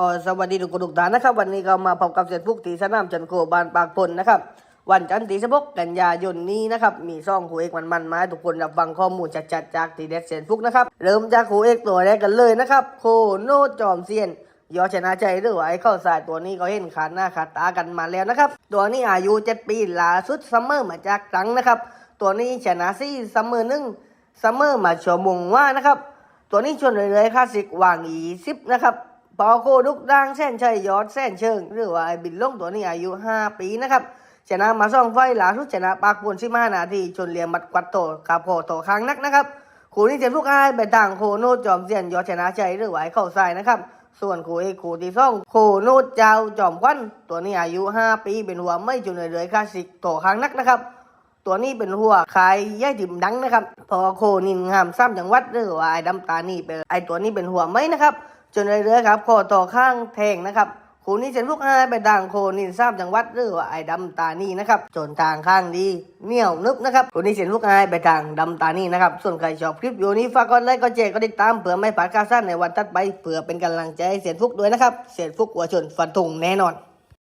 ก็สวัสดีทุกคนทุกท่านนะครับ วันนี้ก็มาพบกับเสียนฟุกตีสนามจันโกบานปากพลนะครับ วันจันทร์ที่สิบหกกันยายนนี้นะครับ มีซ่องคู่เอกมันมันมาทุกคนรับฟังข้อมูลจัดๆจากตีเด็ดเสียนฟุกนะครับเริ่มจากคู่เอกตัวแรกกันเลยนะครับโคโนจอมเซียนยอชนะใจหรือว่าไอ้เข้าสายตัวนี้ก็เห็นขาดหน้าขาดตากันมาแล้วนะครับ ตัวนี้อายุเจ็ดปีล่าสุดซัมเมอร์มาจากตังนะครับ ตัวนี้ชนะซี่ซัมเมอร์หนึ่งซัมเมอร์มาชวโมงว่านะครับ ตัวนี้ชนเรื่อยๆคลาสสิกวางอีสิบนะครับ ปอโคดุกดังแสนชัยยอดแสนเชิง หรือว่าไอ้บินลงตัวนี้อายุ 5 ปีนะครับชนะมาสองไฟล์ล่าสุดชนะปากปูนสิมานาทีชนเหลียมบัดกวัดโตกับโคโตค้างนักนะครับคู่นี้เจ็บลูกอายไปต่างโคโนดจอมเสียนยอดชนะชัยหรือว่าไอเข้าทรายนะครับส่วนคู่เอกคู่ที่สองโคโนดเจ้าจอมควันตัวนี้อายุ 5 ปีเป็นหัวไม่จุนเรื่อยคลาสสิกโตค้างนักนะครับตัวนี้เป็นหัวขายย่ายถิ่มดังนะครับ พอโคนินงามซ้ำจังหวัดหรือว่าไอ้ดำตานี่เป็นไอ้ตัวนี้เป็นหัวไหมนะครับ จนเรือครับโคต่อข้างแทงนะครับคูนี้เซนลูกหายไปดังโคนินซ้ำจังหวัดหรือว่าไอ้ดำตานี่นะครับจนทางข้างดีเหนียวนึบนะครับคูนี้เสียนลูกหายไปทางดำตานี่นะครับส่วนใครชอบคลิปวิดีโอนี้ฝากกดไลค์กดแชร์กดติดตามเผื่อไม่พลาดข่าวสารในวันตัดไปเผื่อเป็นกำลังใจให้เสียนฟุกด้วยนะครับเสียนฟุกหัวชนฟันธงแน่นอน